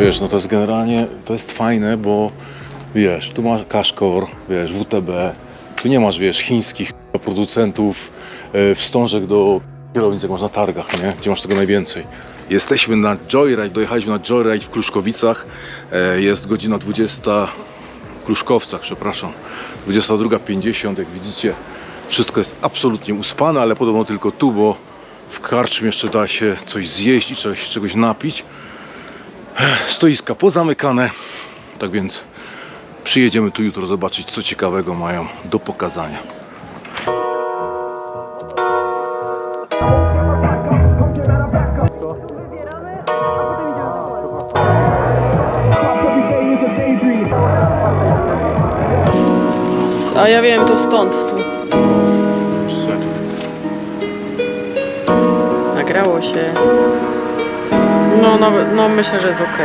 Wiesz, no to jest generalnie, to jest fajne, bo wiesz, tu masz Kaszkor, wiesz, WTB, tu nie masz, wiesz, chińskich producentów e, wstążek do kierownic, jak masz na targach, nie? Gdzie masz tego najwięcej. Jesteśmy na Joyride, dojechaliśmy na Joyride w Kluszkowicach, e, jest godzina 20, w Kluszkowcach, przepraszam, 22.50, jak widzicie, wszystko jest absolutnie uspane, ale podobno tylko tu, bo w karczmie jeszcze da się coś zjeść i czegoś, czegoś napić stoiska pozamykane. Tak więc przyjedziemy tu jutro zobaczyć, co ciekawego mają do pokazania. A ja wiem, to stąd tu. Nagrało się. No, nawet, no myślę, że jest ok.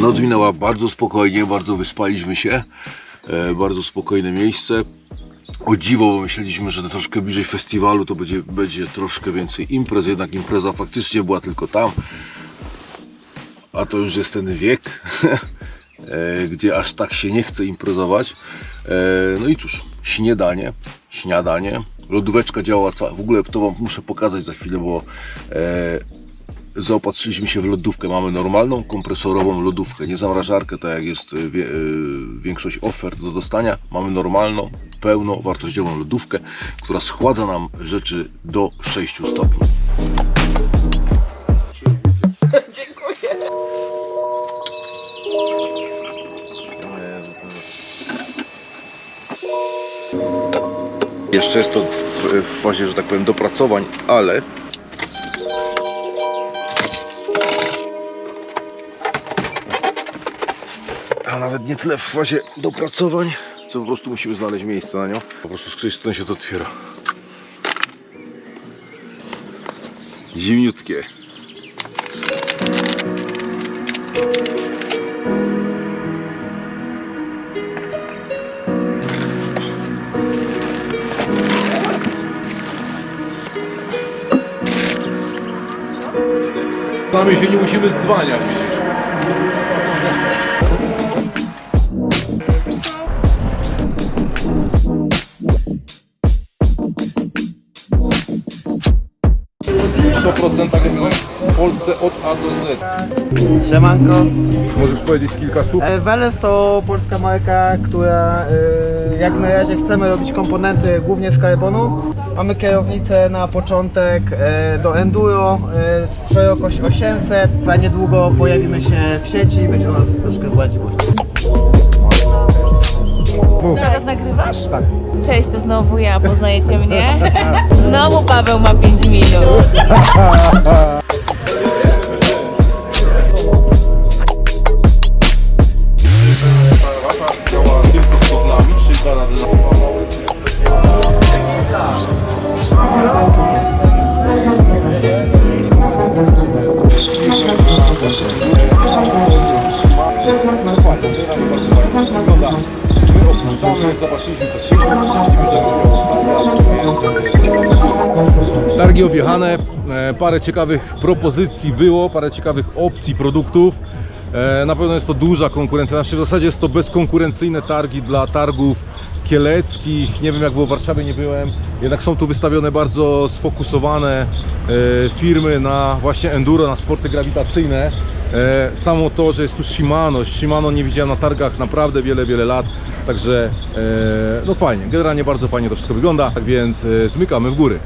Noc minęła bardzo spokojnie, bardzo wyspaliśmy się. E, bardzo spokojne miejsce. O dziwo, bo myśleliśmy, że troszkę bliżej festiwalu to będzie, będzie troszkę więcej imprez, jednak impreza faktycznie była tylko tam. A to już jest ten wiek, e, gdzie aż tak się nie chce imprezować. E, no i cóż, śniadanie, śniadanie. Lodóweczka działa, w ogóle to Wam muszę pokazać za chwilę, bo e, zaopatrzyliśmy się w lodówkę. Mamy normalną, kompresorową lodówkę, nie zamrażarkę, tak jak jest y, wie, y, większość ofert do dostania. Mamy normalną, pełną, wartościową lodówkę, która schładza nam rzeczy do 6 stopni. Jeszcze jest to w, fazie, że tak powiem, dopracowań, ale a nawet nie tyle w fazie dopracowań, co po prostu musimy znaleźć miejsce na nią. Po prostu z której strony się to otwiera. Zimniutkie. Sami się nie musimy dzwaniać. w Polsce od A do Z. Siemanko. Możesz powiedzieć kilka słów? E, Veles to polska marka, która e, jak na razie chcemy robić komponenty głównie z karbonu. Mamy kierownicę na początek e, do enduro, e, szerokość 800, a niedługo pojawimy się w sieci, będzie u nas troszkę bardziej głośno. Teraz nagrywasz? Tak. Cześć, to znowu ja, poznajecie mnie? Znowu Paweł ma 5 minut. My opuszczamy, zobaczyliśmy co się Targi objechane, e, parę ciekawych propozycji było, parę ciekawych opcji produktów. E, Na pewno jest to duża konkurencja, znaczy w zasadzie jest to bezkonkurencyjne targi dla targów kieleckich. Nie wiem jak było w Warszawie, nie byłem. Jednak są tu wystawione bardzo sfokusowane e, firmy na właśnie enduro, na sporty grawitacyjne. E, Samo to, że jest tu Shimano. Shimano nie widziałem na targach naprawdę wiele, wiele lat. Także e, no fajnie, generalnie bardzo fajnie to wszystko wygląda, tak więc e, zmykamy w góry.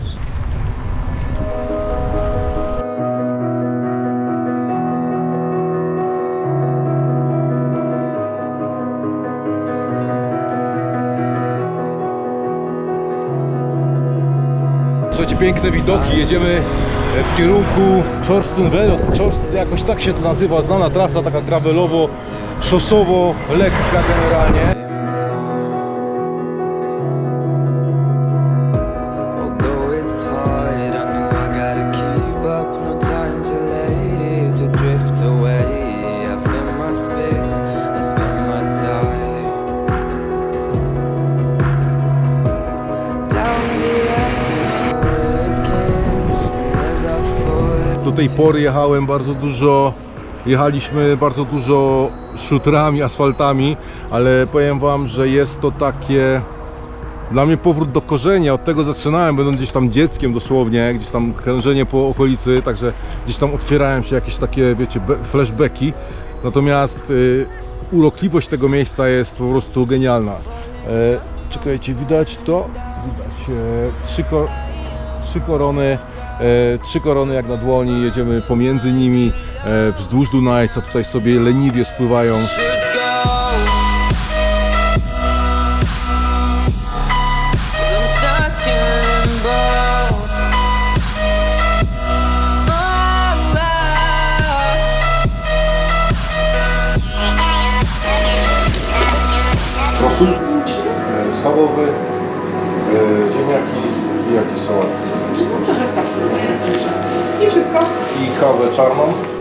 Piękne widoki, jedziemy e, w kierunku Chorston Velo, jakoś tak się to nazywa, znana trasa, taka gravelowo, szosowo, lekka generalnie. Tej pory jechałem bardzo dużo, jechaliśmy bardzo dużo szutrami, asfaltami, ale powiem Wam, że jest to takie dla mnie powrót do korzenia, od tego zaczynałem, będąc gdzieś tam dzieckiem dosłownie, gdzieś tam krążenie po okolicy, także gdzieś tam otwierają się jakieś takie, wiecie, flashbacki. Natomiast y, urokliwość tego miejsca jest po prostu genialna. E, czekajcie, widać to? Widać. E, trzy, ko- trzy korony, trzy korony jak na dłoni, jedziemy pomiędzy nimi, e, wzdłuż Dunajca, tutaj sobie leniwie spływają e, schabowy, e, ziemniaki i jakiś sałat. I kawę czarną.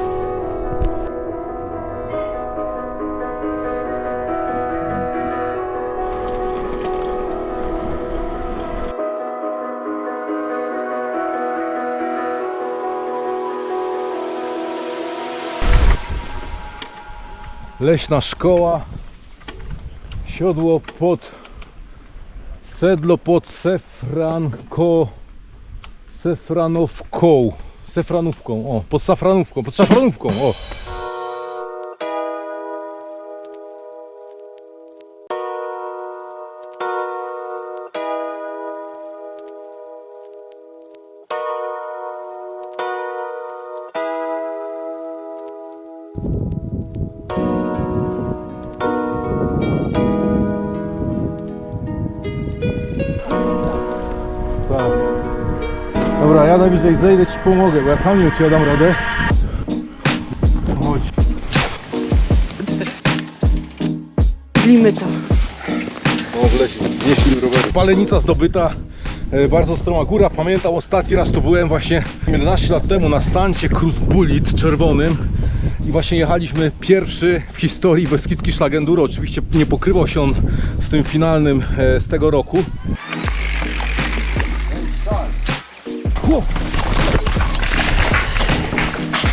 leśna szkoła, siodło pod sedlo pod Sefranko, Sefranowką, Sefranówką, o, pod Safranówką, pod Szafranówką, o. Dobra, ja najwyżej zejdę ci pomogę, bo ja sam nie dam radę. Chodź. Zlimy to. O, w lesie. Roweru. Palenica zdobyta. E, Bardzo stroma góra. Pamiętam ostatni raz tu byłem właśnie 11 lat temu na Sancie Cruz Bullet czerwonym. I właśnie jechaliśmy pierwszy w historii Beskidzki Szlag Enduro. Oczywiście nie pokrywał się on z tym finalnym e, z tego roku.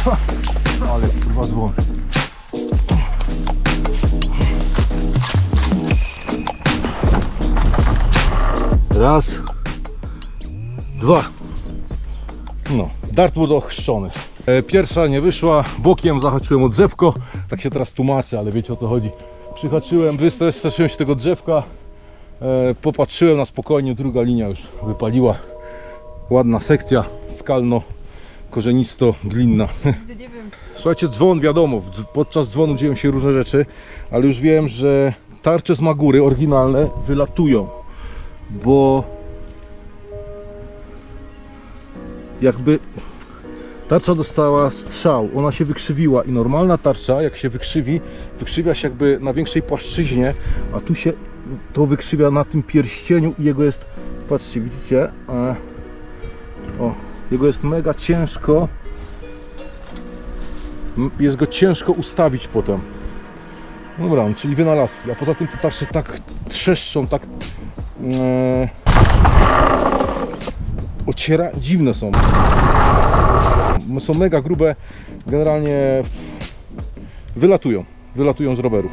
Ha! Ale kurwa dzwon. Raz, dwa. No, dartwood ochrzczony. E, Pierwsza nie wyszła, bokiem zahaczyłem o drzewko. Tak się teraz tłumaczę, ale wiecie o co chodzi. Przyhaczyłem, wystraszyłem się tego drzewka. E, Popatrzyłem na spokojnie, druga linia już wypaliła. Ładna sekcja, skalno, korzenisto, glinna. Słuchajcie, dzwon wiadomo, podczas dzwonu dzieją się różne rzeczy, ale już wiem, że tarcze z Magury oryginalne wylatują bo jakby tarcza dostała strzał, ona się wykrzywiła i normalna tarcza jak się wykrzywi, wykrzywia się jakby na większej płaszczyźnie, a tu się to wykrzywia na tym pierścieniu i jego jest, patrzcie, widzicie, e, o, jego jest mega ciężko, jest go ciężko ustawić potem. Dobra, no, czyli wynalazki, a poza tym te tarcze tak trzeszczą, tak e, ociera, dziwne są. Są mega grube, generalnie wylatują, wylatują z roweru.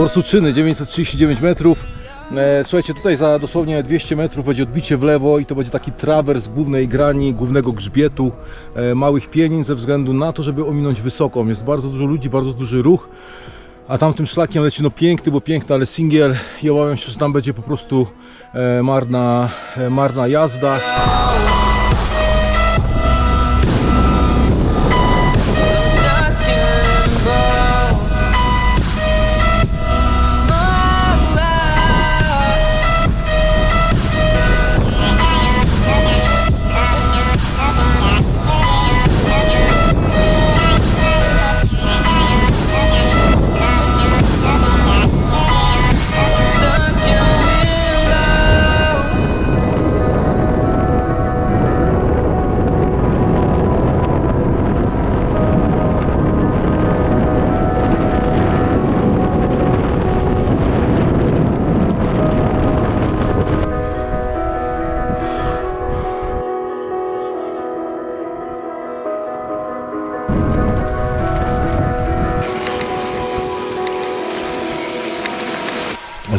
Borsuczyny 939 metrów. E, Słuchajcie, tutaj za dosłownie 200 metrów będzie odbicie w lewo i to będzie taki trawers głównej grani, głównego grzbietu e, Małych Pienin ze względu na to, żeby ominąć wysoką. Jest bardzo dużo ludzi, bardzo duży ruch, a tamtym szlakiem leci no piękny, bo piękny, ale singiel i obawiam się, że tam będzie po prostu e, marna, marna jazda.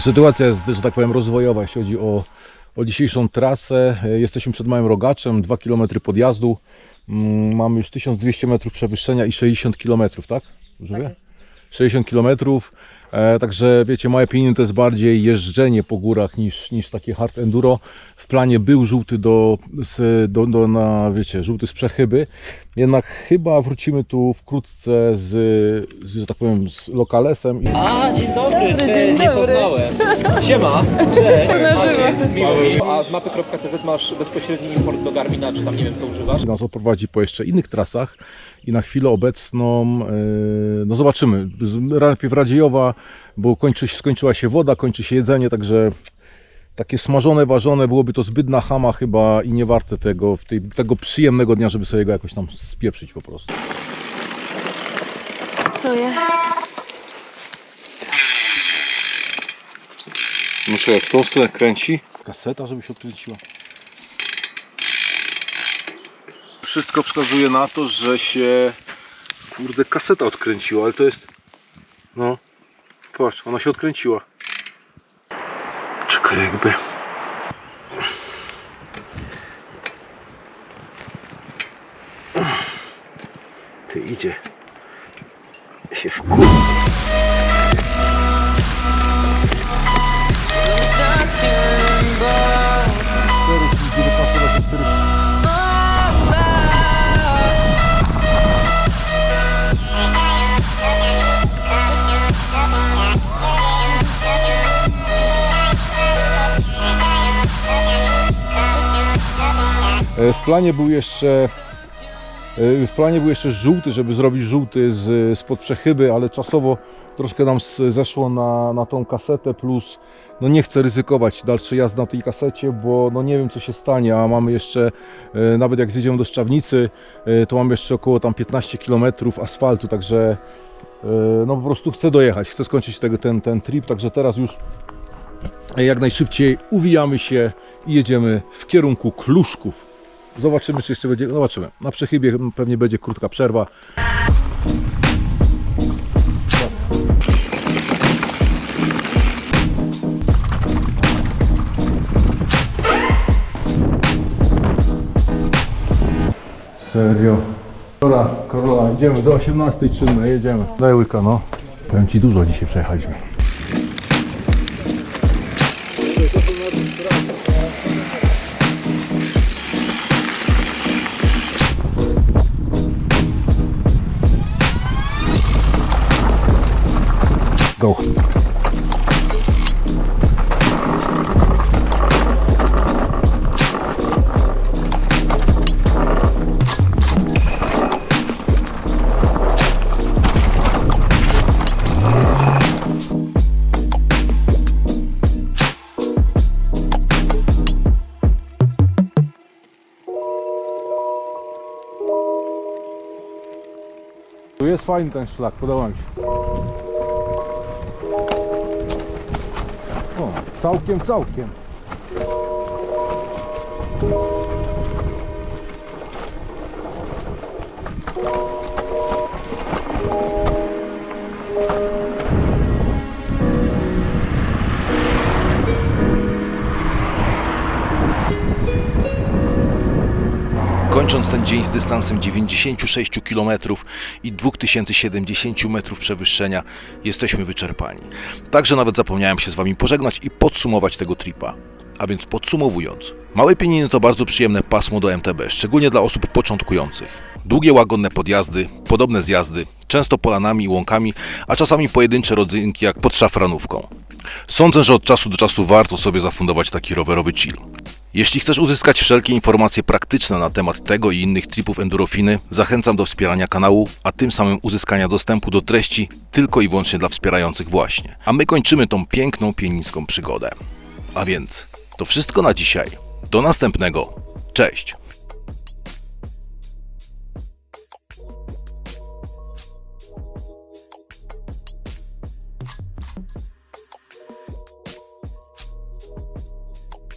Sytuacja jest, że tak powiem, rozwojowa, jeśli chodzi o, o dzisiejszą trasę. Jesteśmy przed Małym Rogaczem, 2 km podjazdu. Mm, Mamy już 1200 metrów przewyższenia i 60 km, tak? Dobrze mówię? 60 km. E, także wiecie, małe pieniądze to jest bardziej jeżdżenie po górach niż, niż takie hard enduro. W planie był żółty do, z, do, do na, wiecie, żółty z przechyby. Jednak chyba wrócimy tu wkrótce z, z że tak powiem, z lokalesem. I... A, dzień dobry, cześć, nie poznałem. Siema, cześć, Maciek, miło mi. A z mapy.cz masz bezpośredni import do Garmina, czy tam nie wiem co używasz? nas oprowadzi po jeszcze innych trasach i na chwilę obecną yy, no zobaczymy. Najpierw Radziejowa, bo kończy, się- skończyła się woda, kończy się jedzenie, także takie smażone, ważone, byłoby to zbyt na chama chyba i nie warte tego, w tej, tego przyjemnego dnia, żeby sobie go jakoś tam spieprzyć po prostu. To ja. No co, jak tą stronę kręci? Kaseta, żeby się odkręciła. Wszystko wskazuje na to, że się kurde kaseta odkręciła, ale to jest no patrz, ona się odkręciła. Czekaj jakby Ty idzie się wkur... I'm stuck in limbo. W planie był jeszcze e, w planie był jeszcze żółty, żeby zrobić żółty z, spod przechyby, ale czasowo troszkę nam zeszło na, na tą kasetę plus no nie chcę ryzykować dalszej jazdy na tej kasecie, bo no nie wiem co się stanie, a mamy jeszcze e, nawet jak zjedziemy do Szczawnicy, e, to mamy jeszcze około tam 15 km asfaltu, także e, no po prostu chcę dojechać, chcę skończyć tego, ten, ten trip, także teraz już jak najszybciej uwijamy się i jedziemy w kierunku Kluszków. Zobaczymy, czy jeszcze będzie. Zobaczymy. Na przechybie pewnie będzie krótka przerwa. Serio. Dobra, Karola, idziemy do 18 czynne, jedziemy. Daj łyka, no. Powiem Ci, dużo dzisiaj przejechaliśmy. Go. Jest fajny ten szlak, podoba mi się. Całkiem, całkiem. Kończąc ten dzień z dystansem 96 km i 2070 metrów przewyższenia, jesteśmy wyczerpani. Także nawet zapomniałem się z Wami pożegnać i podsumować tego tripa. A więc podsumowując, Małe Pieniny to bardzo przyjemne pasmo do MTB, szczególnie dla osób początkujących. Długie, łagodne podjazdy, podobne zjazdy, często polanami i łąkami, a czasami pojedyncze rodzynki jak pod szafranówką. Sądzę, że od czasu do czasu warto sobie zafundować taki rowerowy chill. Jeśli chcesz uzyskać wszelkie informacje praktyczne na temat tego i innych tripów endorofiny, zachęcam do wspierania kanału, a tym samym uzyskania dostępu do treści tylko i wyłącznie dla wspierających właśnie. A my kończymy tą piękną pienińską przygodę. A więc to wszystko na dzisiaj. Do następnego. Cześć!